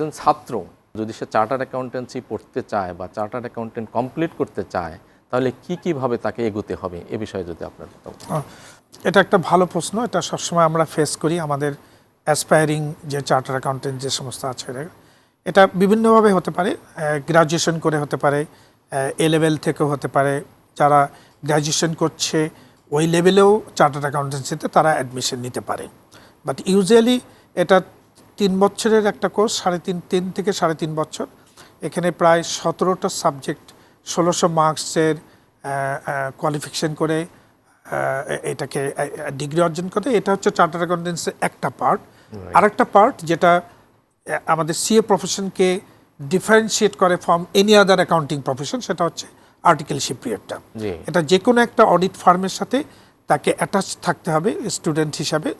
একজন ছাত্র যদি সে চার্টার্ড অ্যাকাউন্টেন্সি পড়তে চায় বা চার্টার্ড অ্যাকাউন্টেন্ট কমপ্লিট করতে চায়, তাহলে কি, কীভাবে তাকে এগোতে হবে? এ বিষয়ে যদি আপনার। এটা একটা ভালো প্রশ্ন। এটা সবসময় আমরা ফেস করি আমাদের অ্যাসপায়ারিং যে চার্টার অ্যাকাউন্টেন্ট যে সমস্ত আছে এটা বিভিন্নভাবে হতে পারে গ্রাজুয়েশন করে হতে পারে এ লেভেল থেকেও হতে পারে। যারা গ্র্যাজুয়েশন করছে, ওই লেভেলেও চার্টার অ্যাকাউন্টেন্সিতে তারা অ্যাডমিশন নিতে পারে। বাট ইউজুয়ালি এটা তিন বছরের একটা কোর্স সাড়ে তিন তিন থেকে সাড়ে তিন বছর। এখানে প্রায় সতেরোটা সাবজেক্ট ষোলোশো মার্কসের কোয়ালিফিকেশন করে এটাকে ডিগ্রি অর্জন করে। এটা হচ্ছে চার্টার অ্যাকাউন্টেন্সের একটা পার্ট আরেকটা পার্ট যেটা আমাদের সিএ প্রফেশনকে ডিফারেন্সিয়েট করে from any other accounting profession সেটা হচ্ছে আর্টিকেলশিপ পিরিয়ডটা এটা যে কোনো একটা অডিট ফার্মের সাথে তাকে অ্যাটাচ থাকতে হবে স্টুডেন্ট হিসাবে।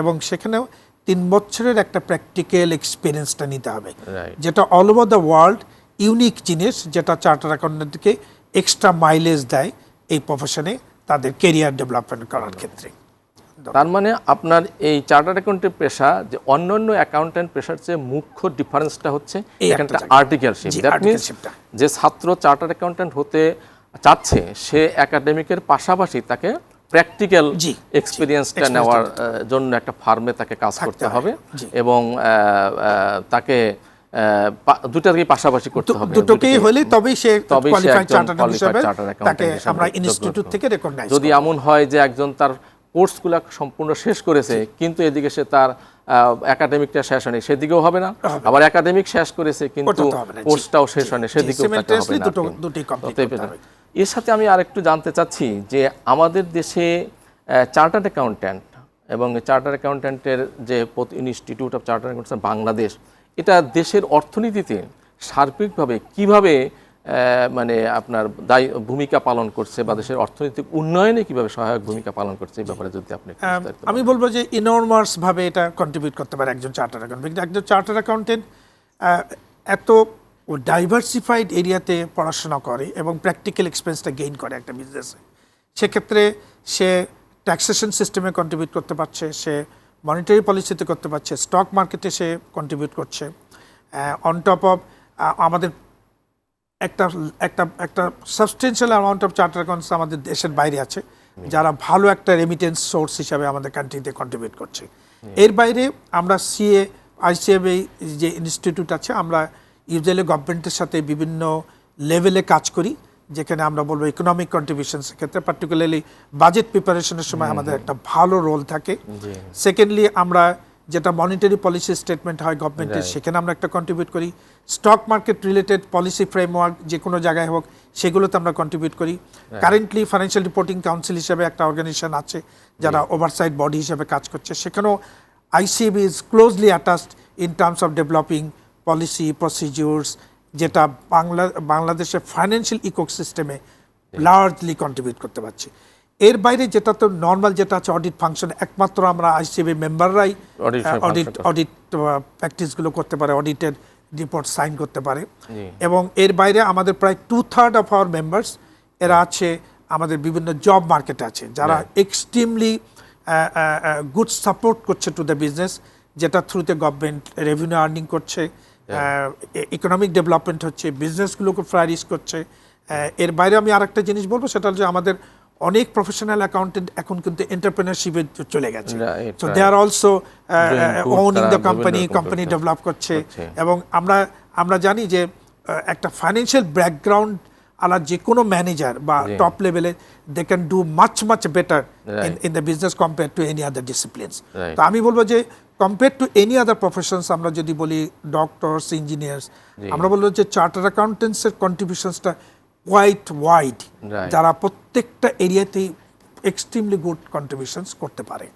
এবং সেখানেও তিন বছরের একটা প্র্যাকটিক্যাল এক্সপিরিয়েন্সটা নিতে হবে। যেটা all over the world unique জিনিস যেটা চার্টার অ্যাকাউন্টেন্টকে এক্সট্রা মাইলেজ দেয় এই প্রফেশনে তাদের কেরিয়ার ডেভেলপমেন্ট করার ক্ষেত্রে। তার মানে আপনার এই চার্টার্ড অ্যাকাউন্টের পেশা যে অন্যান্য অ্যাকাউন্টেন্ট পেশার চেয়ে মুখ্য ডিফারেন্সটা হচ্ছে এই একটা এখানটা আর্টিকেলশিপ দ্যাট মিনস যে ছাত্র চার্টার্ড অ্যাকাউন্টেন্ট হতে চাচ্ছে সে একাডেমিকের পাশাপাশি তাকে প্র্যাকটিক্যাল এক্সপিরিয়েন্সটা নেওয়ার জন্য একটা ফার্মে তাকে কাজ করতে হবে এবং তাকে দুটাকেই পাশাপাশি করতে হবে। দুটোকেই হলে তবেই সে কোয়ালিফাইড হিসেবে তাকে আমরা ইনস্টিটিউট থেকে রেকগনাইজ যদি এমন হয় যে একজন তার কোর্সগুলো সম্পূর্ণ শেষ করেছে কিন্তু এদিকে সে তার একাডেমিকটা শেষ হয়নি সেদিকেও হবে না। আবার একাডেমিক শেষ করেছে কিন্তু। কোর্সটাও শেষ হয়নি সেদিকেও। দুটি কমপ্লিট এর সাথে আমি আরেকটু জানতে চাচ্ছি যে আমাদের দেশে চার্টার্ড অ্যাকাউন্ট্যান্ট এবং চার্টার্ড অ্যাকাউন্ট্যান্টের যে institute of charter accountant Bangladesh এটা দেশের অর্থনীতিতে সার্বিকভাবে কীভাবে মানে আপনার দায়ী ভূমিকা পালন করছে বা দেশের অর্থনৈতিক উন্নয়নে কীভাবে সহায়ক ভূমিকা পালন করছে এই ব্যাপারে যদি আপনি একটু আমি বলব যে ইনর্মাস ভাবে এটা কন্ট্রিবিউট করতে পারে একজন চার্টার অ্যাকাউন্টেন্ট একজন চার্টার অ্যাকাউন্টেন্ট এত ডাইভার্সিফাইড এরিয়াতে পড়াশোনা করে এবং প্র্যাকটিক্যাল এক্সপেন্সটা গেইন করে একটা বিজনেসে সেক্ষেত্রে সে ট্যাক্সেশন সিস্টেমে কন্ট্রিবিউট করতে পারছে সে মনিটারি পলিসিতে করতে পারছে স্টক মার্কেটে সে কন্ট্রিবিউট করছে। অন টপ অফ আমাদের একটা একটা একটা substantial amount of charter accounts আমাদের দেশের বাইরে আছে যারা ভালো একটা রেমিটেন্স সোর্স হিসাবে আমাদের কান্ট্রিতে কন্ট্রিবিউট করছে। এর বাইরে আমরা সিএ আইসিএফ যে ইনস্টিটিউট আছে আমরা ইউজুয়ালি গভর্নমেন্টের সাথে বিভিন্ন লেভেলে কাজ করি যেখানে আমরা বলব ইকোনমিক কন্ট্রিবিউশনস ক্ষেত্রে পার্টিকুলারলি বাজেট প্রিপারেশনের সময় আমাদের একটা ভালো রোল থাকে। সেকেন্ডলি আমরা যেটা মনিটারি পলিসি স্টেটমেন্ট হয় গভর্নমেন্টের সেখানে আমরা একটা কন্ট্রিবিউট করি। Stock market related policy framework যে কোনো জায়গায় হোক সেগুলোতে আমরা কন্ট্রিবিউট করি। কারেন্টলি ফাইন্যান্সিয়াল রিপোর্টিং কাউন্সিল হিসেবে একটা অর্গানাইজেশন আছে যারা ওভারসাইড বডি হিসেবে কাজ করছে। সেখানেও ICB is closely attached in terms of developing policy procedures যেটা বাংলা বাংলাদেশের ফাইন্যান্সিয়াল ইকোসিস্টেমে লার্জলি কন্ট্রিবিউট করতে পারছি। এর বাইরে যেটা তো নর্মাল যেটা আছে অডিট ফাংশন একমাত্র আমরা আইসিবি মেম্বাররাই অডিট অডিট প্র্যাকটিসগুলো করতে পারে। অডিটের রিপোর্ট সাইন করতে পারে এবং এর বাইরে আমাদের প্রায় two third of our members এরা আছে আমাদের বিভিন্ন জব মার্কেটে আছে যারা এক্সট্রিমলি গুড সাপোর্ট করছে টু দ্য বিজনেস যেটা থ্রুতে গভর্নমেন্ট রেভিনিউ আর্নিং করছে ইকোনমিক ডেভেলপমেন্ট হচ্ছে বিজনেসগুলোকে ফ্লারিশ করছে আহ, এর বাইরে আমি আরেকটা জিনিস বলব সেটা হচ্ছে আমাদের অনেক প্রফেশনাল অ্যাকাউন্টেন্ট এখন কিন্তু এন্টারপ্রেনারশিপে চলে গেছে right. They are also owning the company company develop করছে। এবং আমরা আমরা জানি যে আহ, একটা ফাইন্যান্সিয়াল ব্যাকগ্রাউন্ড আলা যে কোনো ম্যানেজার বা টপ লেভেলে they can do much much better. In the business compare to any other disciplines. তো আমি বলব যে compare to any other professions আমরা যদি বলি ডক্টরস ইঞ্জিনিয়ার্স আমরা বলল যে চার্টার অ্যাকাউন্টেন্টসের কন্ট্রিবিউশনসটা কোয়াইট ওয়াইড যারা প্রত্যেকটা এরিয়াতেই এক্সট্রিমলি গুড কন্ট্রিবিউশনস করতে পারে।